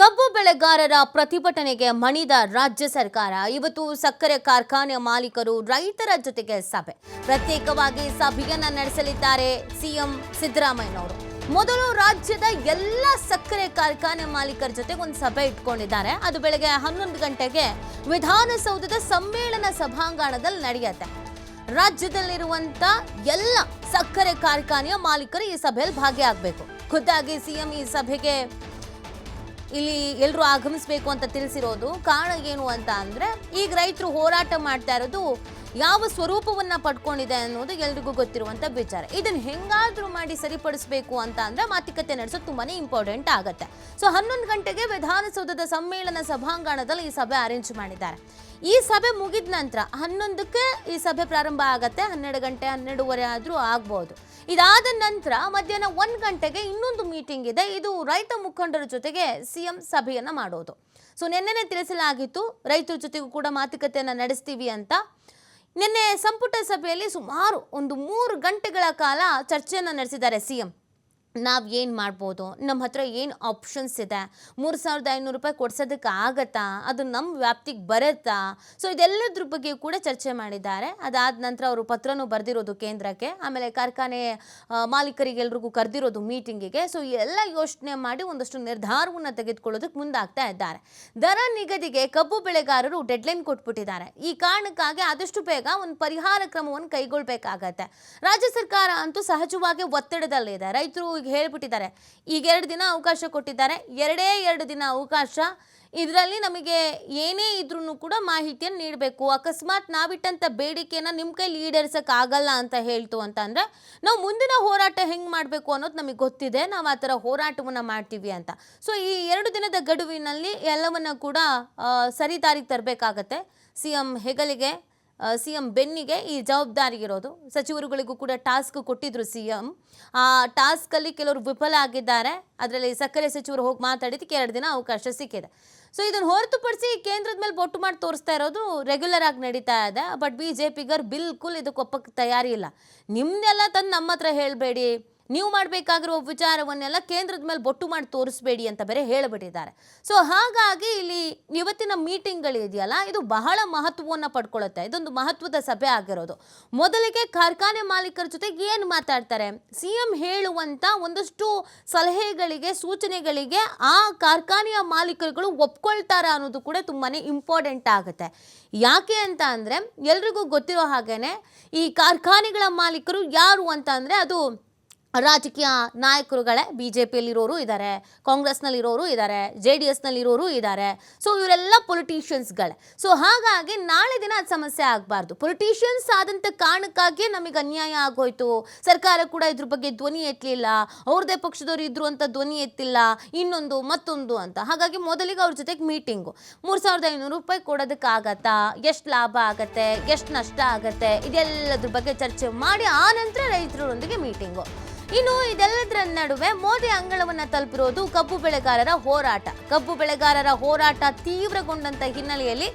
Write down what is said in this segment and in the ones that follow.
ಕಬ್ಬು ಬೆಳೆಗಾರರ ಪ್ರತಿಭಟನೆಗೆ ಮಣಿದ ರಾಜ್ಯ ಸರ್ಕಾರ. ಇವತ್ತು ಸಕ್ಕರೆ ಕಾರ್ಖಾನೆ ಮಾಲೀಕರು ರೈತರ ಜೊತೆಗೆ ಸಭೆ. ಪ್ರತ್ಯೇಕವಾಗಿ ಸಭೆಯನ್ನ ನಡೆಸಲಿದ್ದಾರೆ ಸಿಎಂ ಸಿದ್ದರಾಮಯ್ಯನವರು. ಮೊದಲು ರಾಜ್ಯದ ಎಲ್ಲ ಸಕ್ಕರೆ ಕಾರ್ಖಾನೆ ಮಾಲೀಕರ ಜೊತೆ ಒಂದು ಸಭೆ ಇಟ್ಕೊಂಡಿದ್ದಾರೆ. ಅದು ಬೆಳಗ್ಗೆ ಹನ್ನೊಂದು ಗಂಟೆಗೆ ವಿಧಾನಸೌಧದ ಸಮ್ಮೇಳನ ಸಭಾಂಗಣದಲ್ಲಿ ನಡೆಯುತ್ತೆ. ರಾಜ್ಯದಲ್ಲಿರುವಂತ ಎಲ್ಲ ಸಕ್ಕರೆ ಕಾರ್ಖಾನೆಯ ಮಾಲೀಕರು ಈ ಸಭೆಯಲ್ಲಿ ಭಾಗಿಯಾಗಬೇಕು. ಖುದ್ದಾಗಿ ಸಿಎಂ ಈ ಸಭೆಗೆ ಇಲ್ಲಿ ಎಲ್ಲರೂ ಆಗಮಿಸಬೇಕು ಅಂತ ತಿಳಿಸಿರೋದು ಕಾರಣ ಏನು ಅಂತ ಅಂದ್ರೆ, ಈಗ ರೈತರು ಹೋರಾಟ ಮಾಡ್ತಾ ಇರೋದು ಯಾವ ಸ್ವರೂಪವನ್ನ ಪಡ್ಕೊಂಡಿದೆ ಅನ್ನೋದು ಎಲ್ರಿಗೂ ಗೊತ್ತಿರುವಂತ ವಿಚಾರ. ಇದನ್ನ ಹೆಂಗಾದ್ರೂ ಮಾಡಿ ಸರಿಪಡಿಸಬೇಕು ಅಂತ ಅಂದ್ರೆ ಮಾತುಕತೆ ನಡೆಸೋದು ತುಂಬಾನೇ ಇಂಪಾರ್ಟೆಂಟ್ ಆಗುತ್ತೆ. ಸೊ ಹನ್ನೊಂದು ಗಂಟೆಗೆ ವಿಧಾನಸೌಧದ ಸಮ್ಮೇಳನ ಸಭಾಂಗಣದಲ್ಲಿ ಈ ಸಭೆ ಅರೇಂಜ್ ಮಾಡಿದ್ದಾರೆ. ಈ ಸಭೆ ಮುಗಿದ ನಂತರ ಹನ್ನೊಂದಕ್ಕೆ ಈ ಸಭೆ ಪ್ರಾರಂಭ ಆಗತ್ತೆ. ಹನ್ನೆರಡು ಗಂಟೆ, ಹನ್ನೆರಡುವರೆ ಆದ್ರೂ ಆಗ್ಬೋದು. ಇದಾದ ನಂತರ ಮಧ್ಯಾಹ್ನ ಒಂದು ಗಂಟೆಗೆ ಇನ್ನೊಂದು ಮೀಟಿಂಗ್ ಇದೆ. ಇದು ರೈತ ಮುಖಂಡರ ಜೊತೆಗೆ ಸಿಎಂ ಸಭೆಯನ್ನ ಮಾಡೋದು. ಸೊ ನಿನ್ನೆ ತಿಳಿಸಲಾಗಿತ್ತು, ರೈತರ ಜೊತೆಗೂ ಕೂಡ ಮಾತುಕತೆಯನ್ನ ನಡೆಸ್ತೀವಿ ಅಂತ. ನಿನ್ನೆ ಸಂಪುಟ ಸಭೆಯಲ್ಲಿ ಸುಮಾರು ಒಂದು ಮೂರು ಗಂಟೆಗಳ ಕಾಲ ಚರ್ಚೆಯನ್ನು ನಡೆಸಿದ್ದಾರೆ ಸಿಎಂ ನಾವು ಏನು ಮಾಡ್ಬೋದು? ನಮ್ಮ ಹತ್ರ ಏನು ಆಪ್ಷನ್ಸ್ ಇದೆ? ಮೂರು ಸಾವಿರದ ಐನೂರು ರೂಪಾಯಿ ಕೊಡ್ಸೋದಕ್ಕೆ ಆಗತ್ತಾ? ಅದು ನಮ್ಮ ವ್ಯಾಪ್ತಿಗೆ ಬರುತ್ತಾ? ಸೊ ಇದೆಲ್ಲದ್ರ ಬಗ್ಗೆ ಕೂಡ ಚರ್ಚೆ ಮಾಡಿದ್ದಾರೆ. ಅದಾದ ನಂತರ ಅವರು ಪತ್ರನೂ ಬರೆದಿರೋದು ಕೇಂದ್ರಕ್ಕೆ. ಆಮೇಲೆ ಕಾರ್ಖಾನೆ ಮಾಲೀಕರಿಗೆಲ್ರಿಗೂ ಕರೆದಿರೋದು ಮೀಟಿಂಗಿಗೆ ಸೊ ಎಲ್ಲ ಯೋಚನೆ ಮಾಡಿ ಒಂದಷ್ಟು ನಿರ್ಧಾರವನ್ನು ತೆಗೆದುಕೊಳ್ಳೋದಕ್ಕೆ ಮುಂದಾಗ್ತಾ ಇದ್ದಾರೆ. ದರ ನಿಗದಿಗೆ ಕಬ್ಬು ಬೆಳೆಗಾರರು ಡೆಡ್ಲೈನ್ ಕೊಟ್ಬಿಟ್ಟಿದ್ದಾರೆ. ಈ ಕಾರಣಕ್ಕಾಗಿ ಆದಷ್ಟು ಬೇಗ ಒಂದು ಪರಿಹಾರ ಕ್ರಮವನ್ನು ಕೈಗೊಳ್ಬೇಕಾಗತ್ತೆ. ರಾಜ್ಯ ಸರ್ಕಾರ ಅಂತೂ ಸಹಜವಾಗಿ ಒತ್ತಡದಲ್ಲಿದೆ. ರೈತರು ಈಗ ಹೇಳಿಬಿಟ್ಟಿದ್ದಾರೆ. ಈಗ ಎರಡು ದಿನ ಅವಕಾಶ ಕೊಟ್ಟಿದ್ದಾರೆ. ಎರಡೇ ಎರಡು ದಿನ ಅವಕಾಶ. ಇದರಲ್ಲಿ ನಮಗೆ ಏನೇ ಇದ್ರೂ ಕೂಡ ಮಾಹಿತಿಯನ್ನು ನೀಡಬೇಕು. ಅಕಸ್ಮಾತ್ ನಾವಿಟ್ಟಂಥ ಬೇಡಿಕೆಯನ್ನು ನಿಮ್ಮ ಕೈಲಿ ಈಡೇರಿಸೋಕ್ಕಾಗಲ್ಲ ಅಂತ ಹೇಳ್ತು ಅಂತ ಅಂದರೆ, ನಾವು ಮುಂದಿನ ಹೋರಾಟ ಹೆಂಗೆ ಮಾಡಬೇಕು ಅನ್ನೋದು ನಮಗೆ ಗೊತ್ತಿದೆ. ನಾವು ಆ ಥರ ಹೋರಾಟವನ್ನು ಮಾಡ್ತೀವಿ ಅಂತ. ಸೊ ಈ ಎರಡು ದಿನದ ಗಡುವಿನಲ್ಲಿ ಎಲ್ಲವನ್ನ ಕೂಡ ಸರಿದಾರಿಗೆ ಸರಿ ದಾರಿಗೆ ತರಬೇಕಾಗತ್ತೆ. ಸಿ ಎಂ ಹೆಗಲಿಗೆ ಸಿ ಎಂ ಬೆನ್ನಿಗೆ ಈ ಜವಾಬ್ದಾರಿ ಇರೋದು. ಸಚಿವರುಗಳಿಗೂ ಕೂಡ ಟಾಸ್ಕ್ ಕೊಟ್ಟಿದ್ರು ಸಿ ಎಂ ಆ ಟಾಸ್ಕಲ್ಲಿ ಕೆಲವರು ವಿಫಲ ಆಗಿದ್ದಾರೆ. ಅದರಲ್ಲಿ ಸಕ್ಕರೆ ಸಚಿವರು ಹೋಗಿ ಮಾತಾಡಿದಕ್ಕೆ ಎರಡು ದಿನ ಅವಕಾಶ ಸಿಕ್ಕಿದೆ. ಸೊ ಇದನ್ನು ಹೊರತುಪಡಿಸಿ ಕೇಂದ್ರದ ಮೇಲೆ ಬೊಟ್ಟು ಮಾಡಿ ತೋರಿಸ್ತಾ ಇರೋದು ರೆಗ್ಯುಲರ್ ಆಗಿ ನಡೀತಾ ಇದೆ. ಬಟ್ ಬಿ ಜೆ ಪಿಗರ್ ಬಿಲ್ಕುಲ್ ಇದಕ್ಕೆ ಒಪ್ಪಕ್ಕೆ ತಯಾರಿ ಇಲ್ಲ. ನಿಮ್ದೆಲ್ಲ ತಂದು ನಮ್ಮ ಹತ್ರ ಹೇಳಬೇಡಿ. ನೀವು ಮಾಡಬೇಕಾಗಿರೋ ವಿಚಾರವನ್ನೆಲ್ಲ ಕೇಂದ್ರದ ಮೇಲೆ ಬೊಟ್ಟು ಮಾಡಿ ತೋರಿಸಬೇಡಿ ಅಂತ ಬೇರೆ ಹೇಳಿಬಿಟ್ಟಿದ್ದಾರೆ. ಸೊ ಹಾಗಾಗಿ ಇಲ್ಲಿ ಇವತ್ತಿನ ಮೀಟಿಂಗ್ಗಳಿದೆಯಲ್ಲ ಇದು ಬಹಳ ಮಹತ್ವವನ್ನು ಪಡ್ಕೊಳ್ಳುತ್ತೆ. ಇದೊಂದು ಮಹತ್ವದ ಸಭೆ ಆಗಿರೋದು. ಮೊದಲಿಗೆ ಕಾರ್ಖಾನೆ ಮಾಲೀಕರ ಜೊತೆಗೆ ಏನು ಮಾತಾಡ್ತಾರೆ? ಸಿ ಎಂ ಹೇಳುವಂಥ ಒಂದಷ್ಟು ಸಲಹೆಗಳಿಗೆ, ಸೂಚನೆಗಳಿಗೆ ಆ ಕಾರ್ಖಾನೆಯ ಮಾಲೀಕರುಗಳು ಒಪ್ಕೊಳ್ತಾರ ಅನ್ನೋದು ಕೂಡ ತುಂಬಾ ಇಂಪಾರ್ಟೆಂಟ್ ಆಗುತ್ತೆ. ಯಾಕೆ ಅಂತ ಅಂದರೆ, ಎಲ್ರಿಗೂ ಗೊತ್ತಿರೋ ಹಾಗೇನೆ, ಈ ಕಾರ್ಖಾನೆಗಳ ಮಾಲೀಕರು ಯಾರು ಅಂತ ಅಂದರೆ ಅದು ರಾಜಕೀಯ ನಾಯಕರುಗಳೇ ಬಿ ಜೆ ಪಿಯಲ್ಲಿರೋರು ಇದ್ದಾರೆ ಕಾಂಗ್ರೆಸ್ನಲ್ಲಿರೋರು ಇದ್ದಾರೆ ಜೆ ಡಿ ಎಸ್ನಲ್ಲಿರೋರು ಇದ್ದಾರೆ ಸೊ ಇವರೆಲ್ಲ ಪೊಲಿಟೀಷಿಯನ್ಸ್ಗಳೇ ಸೊ ಹಾಗಾಗಿ ನಾಳೆ ದಿನ ಅದು ಸಮಸ್ಯೆ ಆಗಬಾರ್ದು. ಪೊಲಿಟಿಷಿಯನ್ಸ್ ಆದಂಥ ಕಾರಣಕ್ಕಾಗಿಯೇ ನಮಗೆ ಅನ್ಯಾಯ ಆಗೋಯ್ತು. ಸರ್ಕಾರ ಕೂಡ ಇದ್ರ ಬಗ್ಗೆ ಧ್ವನಿ ಎತ್ತಲಿಲ್ಲ ಅವ್ರದೇ ಪಕ್ಷದವ್ರು ಇದ್ರು ಅಂತ ಧ್ವನಿ ಎತ್ತಿಲ್ಲ. ಇನ್ನೊಂದು, ಮತ್ತೊಂದು ಅಂತ. ಹಾಗಾಗಿ ಮೊದಲಿಗೆ ಅವ್ರ ಜೊತೆಗೆ ಮೀಟಿಂಗು ಮೂರು ಸಾವಿರದ ಐನೂರು ರೂಪಾಯಿ ಕೊಡೋದಕ್ಕಾಗತ್ತಾ ಎಷ್ಟು ಲಾಭ ಆಗತ್ತೆ? ಎಷ್ಟು ನಷ್ಟ ಆಗತ್ತೆ? ಇದೆಲ್ಲದ್ರ ಬಗ್ಗೆ ಚರ್ಚೆ ಮಾಡಿ, ಆ ನಂತರ ರೈತರೊಂದಿಗೆ ಮೀಟಿಂಗು ಇನ್ನು ಇದೆಲ್ಲದರ ನಡುವೆ ಮೋದಿ ಅಂಗಳವನ್ನ ತಲುಪಿರೋದು ಕಬ್ಬು ಬೆಳೆಗಾರರ ಹೋರಾಟ. ಕಬ್ಬು ಬೆಳೆಗಾರರ ಹೋರಾಟ ತೀವ್ರಗೊಂಡಂತ ಹಿನ್ನೆಲೆಯಲ್ಲಿ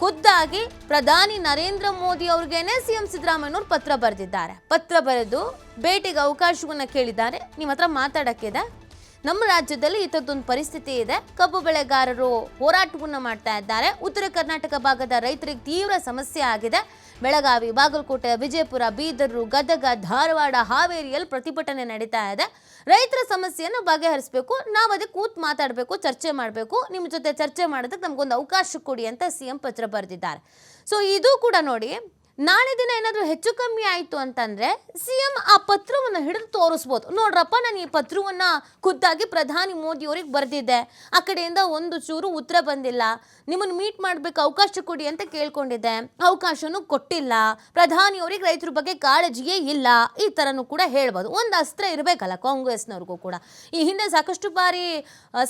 ಖುದ್ದಾಗಿ ಪ್ರಧಾನಿ ನರೇಂದ್ರ ಮೋದಿ ಅವ್ರಿಗೇನೆ ಸಿಎಂ ಸಿದ್ದರಾಮಯ್ಯನವ್ರು ಪತ್ರ ಬರೆದಿದ್ದಾರೆ. ಪತ್ರ ಬರೆದು ಭೇಟಿಗೆ ಅವಕಾಶವನ್ನ ಕೇಳಿದ್ದಾರೆ. ನಿಮ್ಮ ಹತ್ರ ಮಾತಾಡಕ್ಕಿದೆ ನಮ್ಮ ರಾಜ್ಯದಲ್ಲಿ ಇಂಥದ್ದೊಂದು ಪರಿಸ್ಥಿತಿ ಇದೆ. ಕಬ್ಬು ಬೆಳೆಗಾರರು ಹೋರಾಟವನ್ನು ಮಾಡ್ತಾ ಇದ್ದಾರೆ. ಉತ್ತರ ಕರ್ನಾಟಕ ಭಾಗದ ರೈತರಿಗೆ ತೀವ್ರ ಸಮಸ್ಯೆ ಆಗಿದೆ. ಬೆಳಗಾವಿ, ಬಾಗಲಕೋಟೆ, ವಿಜಯಪುರ, ಬೀದರು, ಗದಗ, ಧಾರವಾಡ, ಹಾವೇರಿಯಲ್ಲಿ ಪ್ರತಿಭಟನೆ ನಡೀತಾ ಇದೆ. ರೈತರ ಸಮಸ್ಯೆಯನ್ನು ಬಗೆಹರಿಸಬೇಕು, ನಾವು ಅದಕ್ಕೆ ಕೂತ್ ಮಾತಾಡಬೇಕು, ಚರ್ಚೆ ಮಾಡಬೇಕು ನಿಮ್ಮ ಜೊತೆ ಚರ್ಚೆ ಮಾಡೋದಕ್ಕೆ ನಮಗೊಂದು ಅವಕಾಶ ಕೊಡಿ ಅಂತ ಸಿ ಎಂ ಪತ್ರ ಬರೆದಿದ್ದಾರೆ. ಸೊ ಇದು ಕೂಡ ನೋಡಿ ನಾಳೆ ದಿನ ಏನಾದರೂ ಹೆಚ್ಚು ಕಮ್ಮಿ ಆಯಿತು ಅಂತಂದರೆ ಸಿ ಎಂ ಆ ಪತ್ರವನ್ನು ಹಿಡಿದು ತೋರಿಸ್ಬೋದು. ನೋಡ್ರಪ್ಪ, ನಾನು ಈ ಪತ್ರವನ್ನು ಖುದ್ದಾಗಿ ಪ್ರಧಾನಿ ಮೋದಿಯವ್ರಿಗೆ ಬರೆದಿದ್ದೆ. ಆ ಕಡೆಯಿಂದ ಒಂದು ಚೂರು ಉತ್ತರ ಬಂದಿಲ್ಲ. ನಿಮ್ಮನ್ನು ಮೀಟ್ ಮಾಡಬೇಕು ಅವಕಾಶ ಕೊಡಿ ಅಂತ ಕೇಳ್ಕೊಂಡಿದ್ದೆ. ಅವಕಾಶನೂ ಕೊಟ್ಟಿಲ್ಲ. ಪ್ರಧಾನಿಯವ್ರಿಗೆ ರೈತರ ಬಗ್ಗೆ ಕಾಳಜಿಯೇ ಇಲ್ಲ. ಈ ಥರನೂ ಕೂಡ ಹೇಳ್ಬೋದು. ಒಂದು ಅಸ್ತ್ರ ಇರಬೇಕಲ್ಲ ಕಾಂಗ್ರೆಸ್ನವ್ರಿಗೂ ಕೂಡ. ಈ ಹಿಂದೆ ಸಾಕಷ್ಟು ಬಾರಿ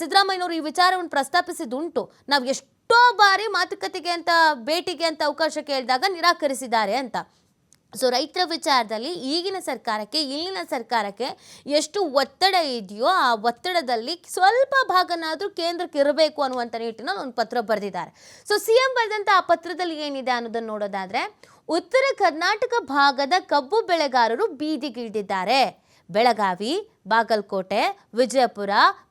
ಸಿದ್ದರಾಮಯ್ಯನವರು ಈ ವಿಚಾರವನ್ನು ಪ್ರಸ್ತಾಪಿಸಿದ್ದುಂಟು. ನಾವು ಎಷ್ಟು ಎಷ್ಟೋ ಬಾರಿ ಮಾತುಕತೆಗೆ ಅಂತ, ಭೇಟಿಗೆ ಅಂತ ಅವಕಾಶ ಕೇಳಿದಾಗ ನಿರಾಕರಿಸಿದ್ದಾರೆ ಅಂತ. ಸೊ ರೈತರ ವಿಚಾರದಲ್ಲಿ ಈಗಿನ ಸರ್ಕಾರಕ್ಕೆ, ಇಲ್ಲಿನ ಸರ್ಕಾರಕ್ಕೆ ಎಷ್ಟು ಒತ್ತಡ ಇದೆಯೋ ಆ ಒತ್ತಡದಲ್ಲಿ ಸ್ವಲ್ಪ ಭಾಗನಾದರೂ ಕೇಂದ್ರಕ್ಕೆ ಇರಬೇಕು ಅನ್ನುವಂಥ ನಿಟ್ಟಿನಲ್ಲಿ ಒಂದು ಪತ್ರ ಬರೆದಿದ್ದಾರೆ. ಸೊ ಸಿ ಎಂ ಬರೆದಂಥ ಆ ಪತ್ರದಲ್ಲಿ ಏನಿದೆ ಅನ್ನೋದನ್ನು ನೋಡೋದಾದರೆ, ಉತ್ತರ ಕರ್ನಾಟಕ ಭಾಗದ ಕಬ್ಬು ಬೆಳೆಗಾರರು ಬೀದಿಗಿಳಿದಿದ್ದಾರೆ ಬೆಳಗಾವಿ, ಬಾಗಲಕೋಟೆ, ವಿಜಯಪುರ,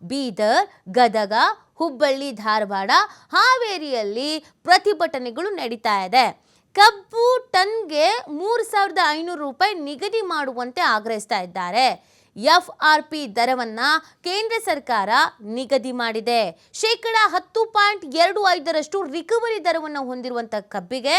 ಬೀದರ್, ಗದಗ ಹುಬ್ಬಳ್ಳಿ, ಧಾರವಾಡ, ಹಾವೇರಿಯಲ್ಲಿ ಪ್ರತಿಭಟನೆಗಳು ನಡೀತಾ ಇದೆ. ಕಬ್ಬು ಟನ್ಗೆ ಮೂರು ಸಾವಿರದ ಐನೂರು ರೂಪಾಯಿ ನಿಗದಿ ಮಾಡುವಂತೆ ಆಗ್ರಹಿಸ್ತಾ ಇದ್ದಾರೆ. ಎಫ್ ಆರ್ ಪಿ ದರವನ್ನ ಕೇಂದ್ರ ಸರ್ಕಾರ ನಿಗದಿ ಮಾಡಿದೆ. ಶೇಕಡ ಹತ್ತು ಪಾಯಿಂಟ್ ಎರಡು ಐದರಷ್ಟು ರಿಕವರಿ ದರವನ್ನು ಹೊಂದಿರುವಂಥ ಕಬ್ಬಿಗೆ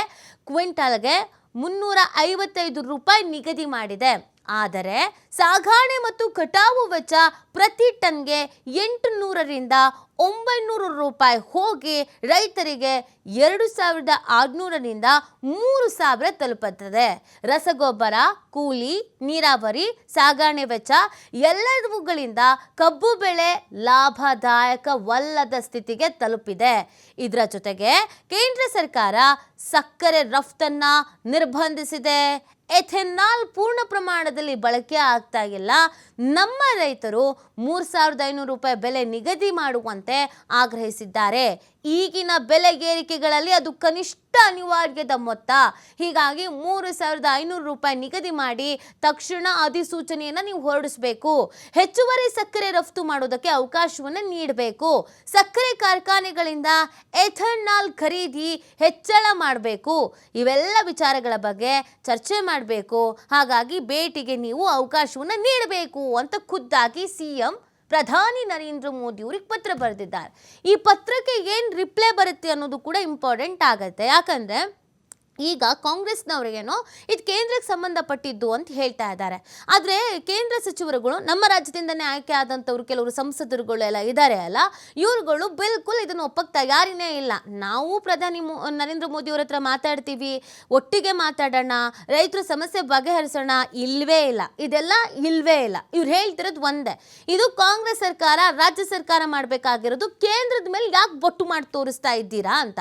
ಕ್ವಿಂಟಾಲ್ಗೆ ಮುನ್ನೂರ ಐವತ್ತೈದು ರೂಪಾಯಿ ನಿಗದಿ ಮಾಡಿದೆ. ಆದರೆ ಸಾಗಾಣೆ ಮತ್ತು ಕಟಾವು ವೆಚ್ಚ ಪ್ರತಿ ಟನ್ಗೆ ಎಂಟು ನೂರರಿಂದ ಒಂಬೈನೂರು ರೂಪಾಯಿ ಹೋಗಿ ರೈತರಿಗೆ ಎರಡು ಸಾವಿರದ ಆರುನೂರರಿಂದ ಮೂರು ಸಾವಿರ ತಲುಪುತ್ತದೆ. ರಸಗೊಬ್ಬರ, ಕೂಲಿ, ನೀರಾವರಿ, ಸಾಗಾಣೆ ವೆಚ್ಚ ಎಲ್ಲವುಗಳಿಂದ ಕಬ್ಬು ಬೆಳೆ ಲಾಭದಾಯಕವಲ್ಲದ ಸ್ಥಿತಿಗೆ ತಲುಪಿದೆ. ಇದರ ಜೊತೆಗೆ ಕೇಂದ್ರ ಸರ್ಕಾರ ಸಕ್ಕರೆ ರಫ್ತನ್ನ ನಿರ್ಬಂಧಿಸಿದೆ. ಎಥೆನಾಲ್ ಪೂರ್ಣ ಪ್ರಮಾಣದಲ್ಲಿ ಬಳಕೆ ಆಗ್ತಾ ಇಲ್ಲ. ನಮ್ಮ ರೈತರು ಮೂರು ಸಾವಿರದ ಐನೂರು ರೂಪಾಯಿ ಬೆಲೆ ನಿಗದಿ ಮಾಡುವಂತೆ ಆಗ್ರಹಿಸಿದ್ದಾರೆ. ಈಗಿನ ಬೆಲೆ ಏರಿಕೆಗಳಲ್ಲಿ ಅದು ಕನಿಷ್ಠ ಅನಿವಾರ್ಯದ ಮೊತ್ತ. ಹೀಗಾಗಿ ಮೂರು ಸಾವಿರದ ಐನೂರು ರೂಪಾಯಿ ನಿಗದಿ ಮಾಡಿ ತಕ್ಷಣ ಅಧಿಸೂಚನೆಯನ್ನು ನೀವು ಹೊರಡಿಸಬೇಕು. ಹೆಚ್ಚುವರಿ ಸಕ್ಕರೆ ರಫ್ತು ಮಾಡೋದಕ್ಕೆ ಅವಕಾಶವನ್ನು ನೀಡಬೇಕು. ಸಕ್ಕರೆ ಕಾರ್ಖಾನೆಗಳಿಂದ ಎಥನಾಲ್ ಖರೀದಿ ಹೆಚ್ಚಳ ಮಾಡಬೇಕು. ಇವೆಲ್ಲ ವಿಚಾರಗಳ ಬಗ್ಗೆ ಚರ್ಚೆ ಮಾಡಬೇಕು. ಹಾಗಾಗಿ ಭೇಟಿಗೆ ನೀವು ಅವಕಾಶವನ್ನು ನೀಡಬೇಕು ಅಂತ ಖುದ್ದಾಗಿ ಸಿ ಎಂ ಪ್ರಧಾನಿ ನರೇಂದ್ರ ಮೋದಿ ಅವ್ರಿಗೆ ಪತ್ರ ಬರೆದಿದ್ದಾರೆ. ಈ ಪತ್ರಕ್ಕೆ ಏನು ರಿಪ್ಲೈ ಬರುತ್ತೆ ಅನ್ನೋದು ಕೂಡ ಇಂಪಾರ್ಟೆಂಟ್ ಆಗುತ್ತೆ. ಯಾಕಂದರೆ ಈಗ ಕಾಂಗ್ರೆಸ್ನವರಿಗೇನೋ ಇದು ಕೇಂದ್ರಕ್ಕೆ ಸಂಬಂಧಪಟ್ಟಿದ್ದು ಅಂತ ಹೇಳ್ತಾ ಇದ್ದಾರೆ. ಆದರೆ ಕೇಂದ್ರ ಸಚಿವರುಗಳು ನಮ್ಮ ರಾಜ್ಯದಿಂದನೇ ಆಯ್ಕೆ ಆದಂಥವ್ರು ಕೆಲವರು ಸಂಸದರುಗಳು ಎಲ್ಲ ಇದ್ದಾರೆ ಅಲ್ಲ, ಇವರುಗಳು ಬಿಲ್ಕುಲ್ ಇದನ್ನು ಒಪ್ಪಕ್ಕೆ ತಯಾರಿನೇ ಇಲ್ಲ. ನಾವು ಪ್ರಧಾನಿ ಮೋ, ನರೇಂದ್ರ ಮೋದಿ ಹತ್ರ ಮಾತಾಡ್ತೀವಿ, ಒಟ್ಟಿಗೆ ಮಾತಾಡೋಣ, ರೈತರ ಸಮಸ್ಯೆ ಬಗೆಹರಿಸೋಣ, ಇಲ್ವೇ ಇಲ್ಲ. ಇದೆಲ್ಲ ಇಲ್ವೇ ಇಲ್ಲ. ಇವ್ರು ಹೇಳ್ತಿರೋದು ಒಂದೇ. ಇದು ಕಾಂಗ್ರೆಸ್ ಸರ್ಕಾರ, ರಾಜ್ಯ ಸರ್ಕಾರ ಮಾಡಬೇಕಾಗಿರೋದು ಕೇಂದ್ರದ ಮೇಲೆ ಯಾಕೆ ಬೊಟ್ಟು ಮಾಡಿ ತೋರಿಸ್ತಾ ಇದ್ದೀರಾ ಅಂತ.